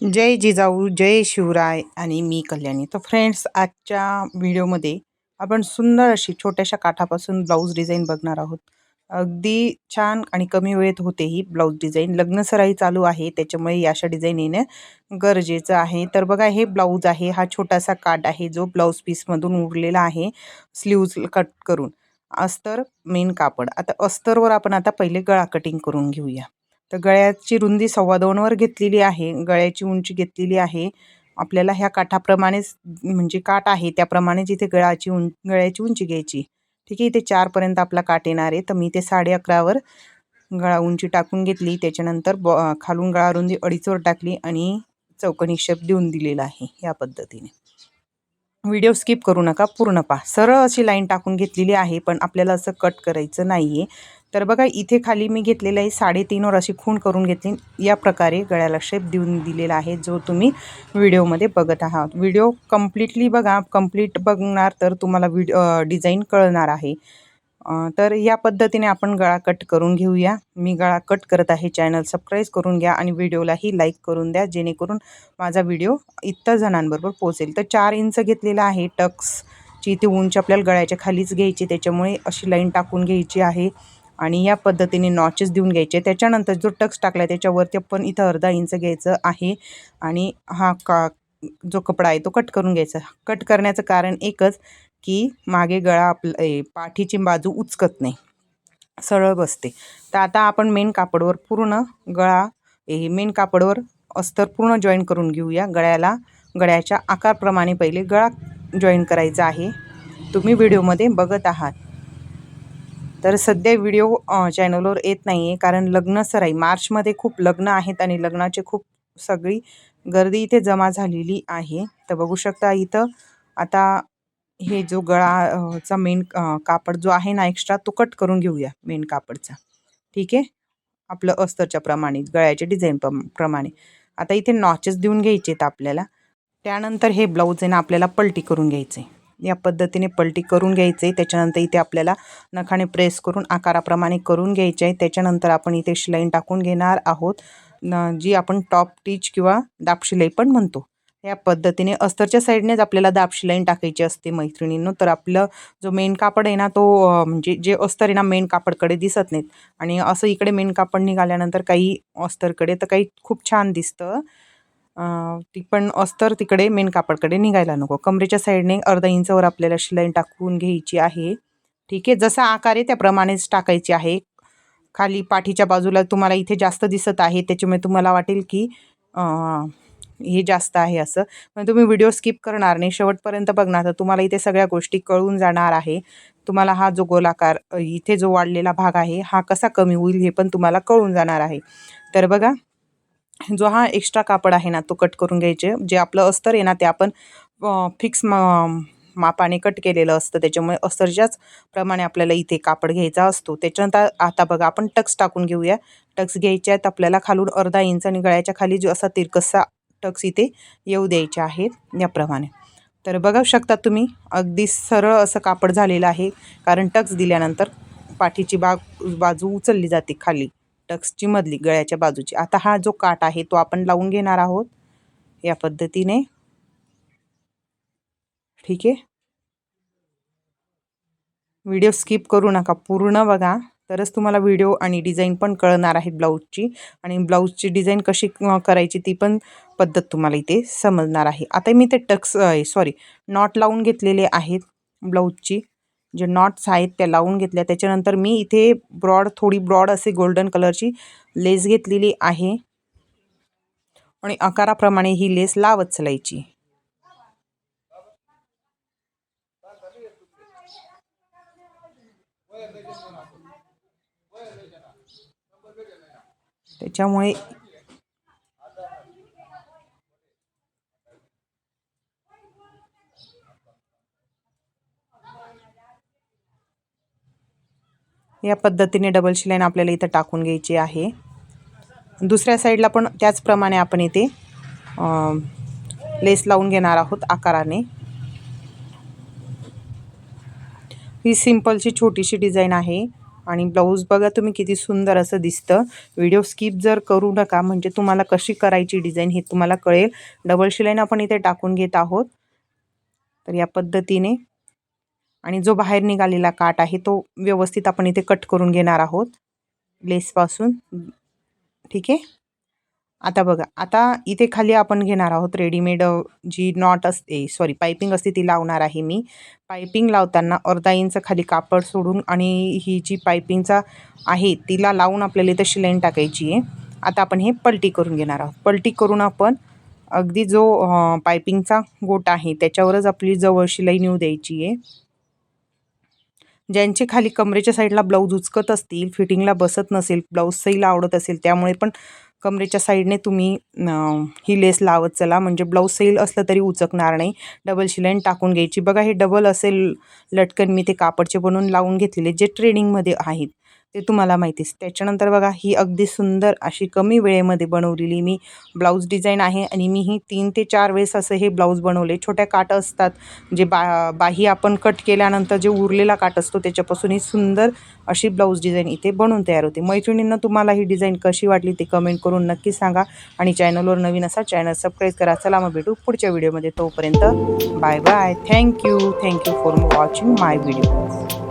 जय जिजाऊ जय शिवराय आणि मी कल्याणी. तर फ्रेंड्स आजच्या व्हिडिओमध्ये आपण सुंदर अशी छोट्याशा काठापासून ब्लाऊज डिझाईन बघणार आहोत. अगदी छान आणि कमी वेळेत होते ही ब्लाऊज डिझाईन लग्नसराई चालू आहे त्याच्यामुळे या अशा डिझाईन येणं गरजेचं आहे. तर बघा हे ब्लाऊज आहे हा छोटासा काठ आहे जो ब्लाऊज पीसमधून उरलेला आहे स्लीव्ज कट करून. अस्तर मेन कापड. आता अस्तरवर आपण आता पहिले गळा कटिंग करून घेऊया. तर गळ्याची रुंदी सव्वा दोनवर घेतलेली आहे. गळ्याची उंची घेतलेली आहे. आपल्याला ह्या काठाप्रमाणेच म्हणजे काठ आहे त्याप्रमाणे जिथे गळाची उं गळ्याची उंची घ्यायची. ठीक आहे इथे चारपर्यंत आपला काठ येणार आहे. तर मी ते साडे अकरावर गळा उंची टाकून घेतली. त्याच्यानंतर बॉ खालून गळा रुंदी अडीचवर टाकली आणि चौकनी शेप देऊन दिलेला आहे. या पद्धतीने. व्हिडिओ स्किप करू नका पूर्ण पहा. सरळ अशी लाईन टाकून घेतलेली आहे पण आपल्याला असं कट करायचं नाही आहे तर बघा इथे खाली मी घेतलेलं आहे साडेतीनवर अशी खूण करून घेतली. या प्रकारे गळ्याला शेप देऊन दिलेला आहे जो तुम्ही व्हिडिओमध्ये बघत आहात. व्हिडिओ कम्प्लिटली बघा कंप्लीट बघणार तर तुम्हाला व्हिडिओ डिझाईन कळणार आहे. तर या पद्धतीने आपण गळा कट करून घेऊया. मी गळा कट करत आहे. चॅनल सबस्क्राईब करून घ्या आणि व्हिडिओलाही लाईक करून द्या जेणेकरून माझा व्हिडिओ इतर जणांबरोबर पोहोचेल. तर चार इंच घेतलेला आहे टक्सची ती उंची आपल्याला गळ्याच्या खालीच घ्यायची. त्याच्यामुळे अशी लाईन टाकून घ्यायची आहे आणि या पद्धतीने नॉचेस देऊन घ्यायचे. त्याच्यानंतर जो टक्स टाकला आहे त्याच्यावरती पण इथं अर्धा इंच घ्यायचं आहे आणि हा का जो कपडा आहे तो कट करून घ्यायचा. कट करण्याचं कारण एकच की मागे गळा आपलं पाठीची बाजू उचकत नाही. सरळ बसते. तर आता आपण मेन कापडवर पूर्ण गळा हे मेन कापडवर अस्तर पूर्ण जॉईन करून घेऊया. गळ्याला गळ्याच्या आकारप्रमाणे पहिले गळा जॉईन करायचा आहे. तुम्ही व्हिडिओमध्ये बघत आहात. तर सध्या व्हिडिओ चॅनलवर येत नाही आहे कारण लग्न सराई मार्चमध्ये खूप लग्न आहेत आणि लग्नाचे खूप सगळी गर्दी इथे जमा झालेली आहे. तर बघू शकता इथं आता हे जो गळाचा मेन कापड जो आहे ना एक्स्ट्रा तो कट करून घेऊया मेन कापडचा. ठीक आहे? आपलं अस्तरच्या प्रमाणे गळ्याच्या डिझाईन प्रमाणे. आता इथे नॉचेस देऊन घ्यायचे आहेत आपल्याला. त्यानंतर हे ब्लाऊज आहे ना आपल्याला पलटी करून घ्यायचे. या पद्धतीने पलटी करून घ्यायचे. त्याच्यानंतर इथे आपल्याला नखाने प्रेस करून आकाराप्रमाणे करून घ्यायचे आहे. त्याच्यानंतर आपण इथे शिलाईन टाकून घेणार आहोत. जी आपण टॉप टीच किंवा दापशिलाई पण म्हणतो. या पद्धतीने. अस्तरच्या साईडनेच आपल्याला दाब शिलाई टाकायची असते मैत्रिणींनो. तर आपलं जो मेन कापड आहे ना तो म्हणजे जे अस्तर आहे ना मेन कापडकडे दिसत नाहीत. आणि असं इकडे मेन कापड निघाल्यानंतर काही अस्तरकडे तर काही खूप छान दिसतं. ती पण अस्तर तिकडे मेन कापडकडे निघायला नको. कमरेच्या साईडने अर्धा इंचवर आपल्याला शिलाई टाकून घ्यायची आहे. ठीक आहे? जसा आकार आहे त्याप्रमाणेच टाकायची आहे. खाली पाठीच्या बाजूला तुम्हाला इथे जास्त दिसत आहे. त्याच्यामुळे तुम्हाला वाटेल की हे जास्त आहे असं. पण तुम्ही व्हिडिओ स्किप करणार नाही. शेवटपर्यंत बघणार. तर तुम्हाला इथे सगळ्या गोष्टी कळून जाणार आहे. तुम्हाला हा जो गोलाकार इथे जो वाढलेला भाग आहे हा कसा कमी होईल हे पण तुम्हाला कळून जाणार आहे. तर बघा जो हा एक्स्ट्रा कापड आहे ना तो कट करून घ्यायचे. जे आपलं अस्तर आहे ना ते आपण फिक्स मापाने कट केलेलं असतं. त्याच्यामुळे अस्तरच्याच प्रमाणे आपल्याला इथे कापड घ्यायचा असतो. त्याच्यानंतर आता बघा आपण टक्स टाकून घेऊया. टक्स घ्यायचे आहेत आपल्याला खालून अर्धा इंच आणि गळ्याच्या खाली जो असा तिरकसा टक्स इथे येऊ द्यायचे आहेत याप्रमाणे. तर बघू शकता तुम्ही अगदी सरळ असं कापड झालेलं आहे कारण टक्स दिल्यानंतर पाठीची बाग बाजू उचलली जाते खाली टक्सची मधली गळ्याच्या बाजूची. आता हा जो काट आहे तो आपण लावून घेणार आहोत या पद्धतीने. ठीक आहे? व्हिडिओ स्किप करू नका पूर्ण बघा. तरच तुम्हाला व्हिडिओ आणि डिझाईन पण कळणार आहे ब्लाऊजची. आणि ब्लाऊजची डिझाईन कशी करायची ती पण पद्धत तुम्हाला इथे समजणार आहे. आता मी ते टक्स सॉरी नॉट लावून घेतलेले आहेत ब्लाऊजची. जे नॉट्स आहेत त्या लावून घेतल्या. त्याच्यानंतर मी इथे ब्रॉड थोडी ब्रॉड असे गोल्डन कलरची लेस घेतलेली आहे. आणि आकाराप्रमाणे ही लेस लावत चलायची. त्याच्यामुळे या पद्धतीने डबल शिलाईन आपल्याला इथं टाकून घ्यायची आहे. दुसऱ्या साईडला पण त्याचप्रमाणे आपण इथे लेस लावून घेणार आहोत आकाराने. ही सिंपलची छोटीशी डिझाईन आहे. आणि ब्लाऊज बघा तुम्ही किती सुंदर असं दिसतं. व्हिडिओ स्किप जर करू नका म्हणजे तुम्हाला कशी करायची डिझाईन हे तुम्हाला कळेल. डबल शिलाईन आपण इथे टाकून घेत आहोत. तर या पद्धतीने. आणि जो बाहेर निघालेला काट आहे तो व्यवस्थित आपण इथे कट करून घेणार आहोत. लेसपासून ठीक आहे? आता बघा आता इथे खाली आपण घेणार आहोत रेडीमेड जी नॉट असते सॉरी पायपिंग असते ती लावणार आहे मी. पायपिंग लावताना अर्धा इंच खाली कापड सोडून आणि ही जी पायपिंगचा आहे तिला लावून आपल्याला इथं शिलाईन टाकायची आहे. आता आपण हे पलटी करून घेणार आहोत. पलटी करून आपण अगदी जो पायपिंगचा गोट आहे त्याच्यावरच आपली जवळ शिलाई नेऊ द्यायची आहे. ज्यांचे खाली कमरेच्या साईडला ब्लाऊज उचकत असतील फिटिंगला बसत नसेल ब्लाऊज सैल आवडत असेल त्यामुळे पण कमरेच्या साईडने तुम्ही ही लेस लावत चला. म्हणजे ब्लाऊज सैल असलं तरी उचकणार नाही. डबल शिलाईन टाकून घ्यायची. बघा हे डबल असेल लटकन मी ते कापडचे बनवून लावून घेतलेले जे ट्रेडिंगमध्ये आहेत. ते तुम्हाला माहितीच त्याच्यानंतर बघा ही अगदी सुंदर अशी कमी वेळेमध्ये बनवलेली मी ब्लाऊज डिझाईन आहे आणि मी ही तीन ते चार वेळेस असं हे ब्लाऊज बनवले. छोट्या काट असतात जे बा बाही आपण कट केल्यानंतर जे उरलेला काट असतो त्याच्यापासून ही सुंदर अशी ब्लाऊज डिझाईन इथे बनवून तयार होते. मैत्रिणींना तुम्हाला ही डिझाईन कशी वाटली ते कमेंट करून नक्की सांगा आणि चॅनलवर नवीन असा चॅनल सबस्क्राईब करा. चला मग भेटू पुढच्या व्हिडिओमध्ये. तोपर्यंत bye bye. Thank you thank you for watching my video